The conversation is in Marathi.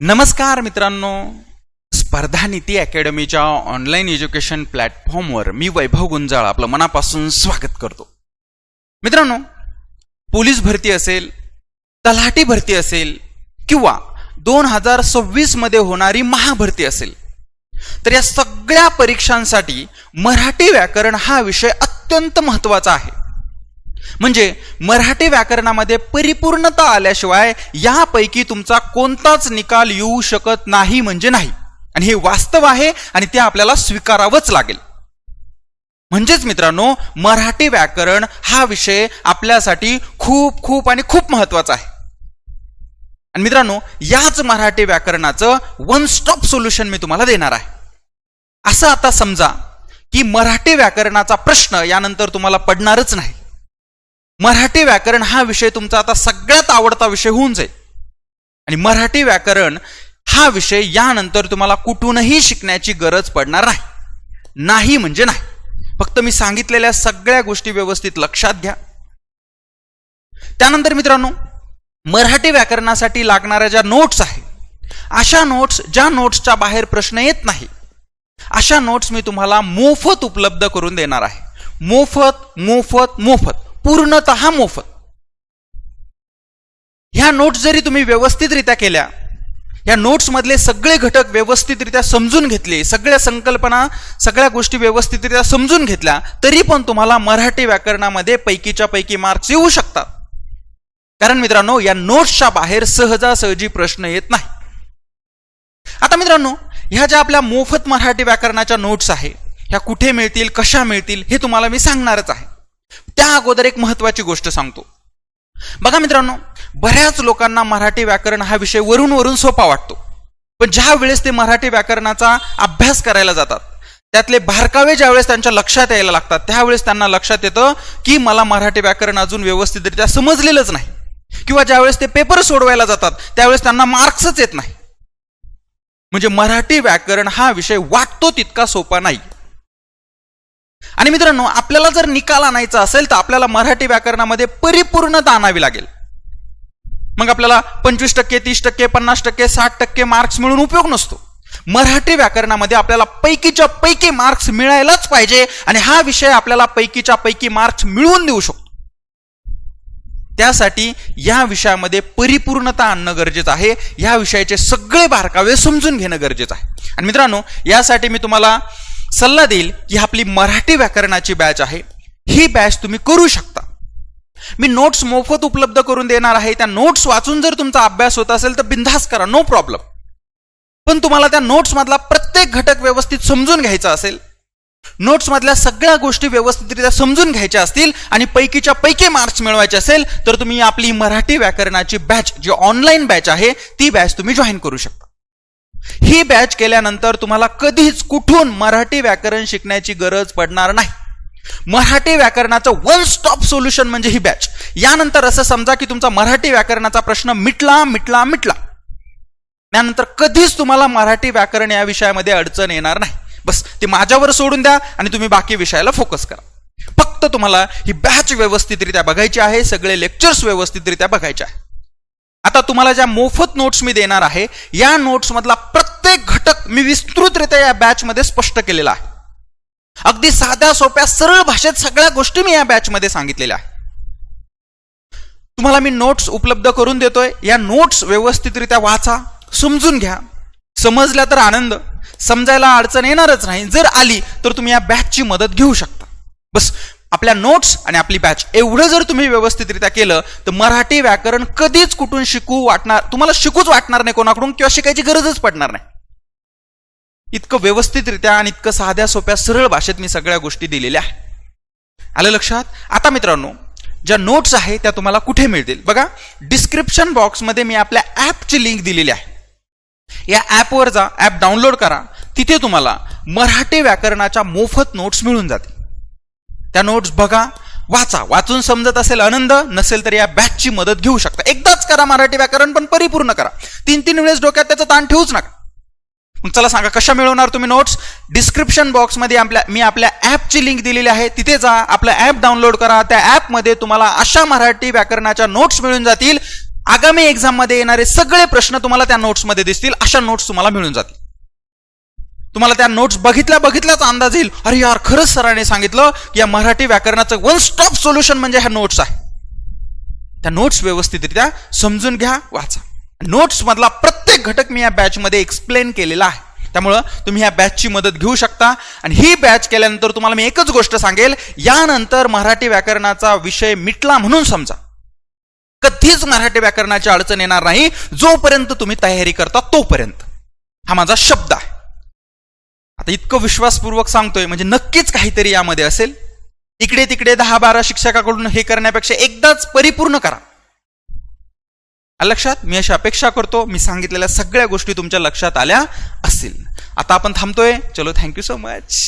नमस्कार मित्रांनो. स्पर्धा नीती अकॅडमीच्या ऑनलाईन एज्युकेशन प्लॅटफॉर्मवर मी वैभव गुंजाळ आपलं मनापासून स्वागत करतो. मित्रांनो पोलीस भरती असेल तलाठी भरती असेल किंवा दोन हजार सव्वीसमध्ये होणारी महाभरती असेल तर या सगळ्या परीक्षांसाठी मराठी व्याकरण हा विषय अत्यंत महत्त्वाचा आहे. म्हणजे मराठी व्याकरणामध्ये परिपूर्णता आल्याशिवाय यापैकी तुमचा कोणताच निकाल येऊ शकत नाही म्हणजे नाही. आणि हे वास्तव आहे आणि ते आपल्याला स्वीकारावंच लागेल. म्हणजेच मित्रांनो मराठी व्याकरण हा विषय आपल्यासाठी खूप खूप आणि खूप महत्त्वाचा आहे. आणि मित्रांनो याच मराठी व्याकरणाचं वन स्टॉप सोल्युशन मी तुम्हाला देणार आहे. असं आता समजा की मराठी व्याकरणाचा प्रश्न यानंतर तुम्हाला पडणारच नाही. मराठी व्याकरण हा विषय तुमचा आता सगळ्यात आवडता विषय होऊन जाईल. आणि मराठी व्याकरण हा विषय यानंतर तुम्हाला कुठूनही शिकण्याची गरज पडणार नाही. नाही म्हणजे नाही. फक्त मी सांगितलेल्या सगळ्या गोष्टी व्यवस्थित लक्षात घ्या. त्यानंतर मित्रांनो मराठी व्याकरणासाठी लागणाऱ्या ज्या नोट्स आहेत अशा नोट्स ज्या नोट्सच्या बाहेर प्रश्न येत नाही अशा नोट्स मी तुम्हाला मोफत उपलब्ध करून देणार आहे. मोफत मोफत मोफत. पूर्णत मोफत. ह्या नोट्स जरी तुम्ही व्यवस्थितरित्या केल्या या नोट्समधले सगळे घटक व्यवस्थितरित्या समजून घेतले सगळ्या संकल्पना सगळ्या गोष्टी व्यवस्थितरित्या समजून घेतल्या तरी पण तुम्हाला मराठी व्याकरणामध्ये पैकीच्या पैकी मार्क्स येऊ शकतात. कारण मित्रांनो या नोट्सच्या बाहेर सहजासहजी प्रश्न येत नाही. आता मित्रांनो ह्या ज्या आपल्या मोफत मराठी व्याकरणाच्या नोट्स आहे ह्या कुठे मिळतील कशा मिळतील हे तुम्हाला मी सांगणारच आहे. त्या अगोदर एक महत्वाची गोष्ट सांगतो. बघा मित्रांनो बऱ्याच लोकांना मराठी व्याकरण हा विषय वरून वरून सोपा वाटतो. पण ज्या वेळेस ते मराठी व्याकरणाचा अभ्यास करायला जातात त्यातले बारकावे ज्यावेळेस त्यांच्या लक्षात यायला लागतात त्यावेळेस त्यांना लक्षात येतं की मला मराठी व्याकरण अजून व्यवस्थितरित्या समजलेलंच नाही. किंवा ज्यावेळेस ते पेपर सोडवायला जातात त्यावेळेस त्यांना मार्क्सच येत नाही. म्हणजे मराठी व्याकरण हा विषय वाटतो तितका सोपा नाही. आणि मित्रांनो आपल्याला जर निकाल आणायचा असेल तर आपल्याला मराठी व्याकरणामध्ये परिपूर्णता आणावी लागेल. मग आपल्याला पंचवीस टक्के तीस टक्के पन्नास टक्के साठ टक्के मार्क्स मिळून उपयोग नसतो. मराठी व्याकरणामध्ये आपल्याला पैकीच्या पैकी मार्क्स मिळायलाच पाहिजे आणि हा विषय आपल्याला पैकीच्या पैकी मार्क्स मिळवून देऊ शकतो. त्यासाठी या विषयामध्ये परिपूर्णता आणणं गरजेचं आहे. या विषयाचे सगळे बारकावे समजून घेणं गरजेचं आहे. आणि मित्रांनो यासाठी मी तुम्हाला सल्ला देईल की आपली मराठी व्याकरणाची बॅच आहे. ही बॅच तुम्ही करू शकता. मी नोट्स मोफत उपलब्ध करून देणार आहे. त्या नोट्स वाचून जर तुमचा अभ्यास होत असेल तर बिंधास करा नो प्रॉब्लेम पण तुम्हाला त्या नोट्समधला प्रत्येक घटक व्यवस्थित समजून घ्यायचा असेल नोट्समधल्या सगळ्या गोष्टी व्यवस्थितरित्या समजून घ्यायच्या असतील आणि पैकीच्या पैकी मार्क्स मिळवायचे असेल तर तुम्ही आपली मराठी व्याकरणाची बॅच जी ऑनलाईन बॅच आहे ती बॅच तुम्ही जॉईन करू शकता. ही बॅच केल्यानंतर तुम्हाला कधीच कुठून मराठी व्याकरण शिकण्याची गरज पडणार नाही. मराठी व्याकरणाचं वन स्टॉप सोल्युशन म्हणजे ही बॅच यानंतर असं समजा की तुमचा मराठी व्याकरणाचा प्रश्न मिटला मिटला मिटला. त्यानंतर कधीच तुम्हाला मराठी व्याकरण या विषयामध्ये अडचण येणार नाही. बस ते माझ्यावर सोडून द्या आणि तुम्ही बाकी विषयाला फोकस करा. फक्त तुम्हाला ही बॅच व्यवस्थितरित्या बघायची आहे सगळे लेक्चर्स व्यवस्थितरित्या बघायचे आहे. आता तुम्हाला ज्या मोफत नोट्स मी देणार आहे या नोट्स मधला प्रत्येक घटक मी विस्तृतरित्या या बॅच मध्ये स्पष्ट केलेला आहे. अगदी साध्या सोप्या सरळ भाषेत सगळ्या गोष्टी मी या बॅच मध्ये सांगितलेल्या आहे तुम्हाला मी नोट्स उपलब्ध करून देतोय. या नोट्स व्यवस्थितरित्या वाचा समजून घ्या. समजल्या तर आनंद. समजायला अडचण येणारच नाही. जर आली तर तुम्ही या बॅचची मदत घेऊ शकता. बस आपल्या नोट्स आणि आपली बॅच एवढं जर तुम्ही व्यवस्थितरित्या केलं तर मराठी व्याकरण कधीच कुठून शिकू वाटणार तुम्हाला शिकूच वाटणार नाही कोणाकडून किंवा शिकायची गरजच पडणार नाही. इतकं व्यवस्थितरित्या आणि इतकं साध्या सोप्या सरळ भाषेत मी सगळ्या गोष्टी दिलेल्या आहे आलं लक्षात? आता मित्रांनो ज्या नोट्स आहे त्या तुम्हाला कुठे मिळतील? बघा डिस्क्रिप्शन बॉक्समध्ये मी आपल्या ॲपची लिंक दिलेली आहे. या ॲपवर जा ॲप डाउनलोड करा. तिथे तुम्हाला मराठी व्याकरणाच्या मोफत नोट्स मिळून जातील. त्या नोट्स बघा वाचा. वाचून समजत असेल आनंद नसेल तर या बॅचची मदत घेऊ शकता. एकदाच करा मराठी व्याकरण पण परिपूर्ण करा. तीन तीन वेळेस डोक्यात त्याचा ताण ठेवूच नका. मग चला सांगा कशा मिळवणार तुम्ही नोट्स डिस्क्रिप्शन बॉक्समध्ये आपल्या मी आपल्या ॲपची लिंक दिलेली आहे. तिथे जा आपलं ॲप डाउनलोड करा. त्या ॲपमध्ये तुम्हाला अशा मराठी व्याकरणाच्या नोट्स मिळून जातील. आगामी एक्झाममध्ये येणारे सगळे प्रश्न तुम्हाला त्या नोट्समध्ये दिसतील. अशा नोट्स तुम्हाला मिळून जातील. तुम्हाला त्या नोट्स बघितल्या बघितल्याच अंदाज येईल. अरे यार खरंच सरांनी सांगितलं की या मराठी व्याकरणाचं वन स्टॉप सोल्युशन म्हणजे ह्या नोट्स आहे. त्या नोट्स व्यवस्थितरित्या समजून घ्या वाचा. नोट्स मधला प्रत्येक घटक मी या बॅचमध्ये एक्सप्लेन केलेला आहे. त्यामुळं तुम्ही या बॅचची मदत घेऊ शकता. आणि ही बॅच केल्यानंतर तुम्हाला मी एकच गोष्ट सांगेल. यानंतर मराठी व्याकरणाचा विषय मिटला म्हणून समजा. कधीच मराठी व्याकरणाची अडचण येणार नाही. जोपर्यंत तुम्ही तयारी करता तोपर्यंत. हा माझा शब्द आहे. आता इतकं विश्वासपूर्वक सांगतोय म्हणजे नक्कीच काहीतरी यामध्ये असेल. इकडे तिकडे दहा बारा शिक्षकाकडून हे करण्यापेक्षा एकदाच परिपूर्ण करा. लक्षात? मी अशी अपेक्षा करतो मी सांगितलेल्या सगळ्या गोष्टी तुमच्या लक्षात आल्या असतील आता आपण थांबतोय. चलो थँक्यू सो मच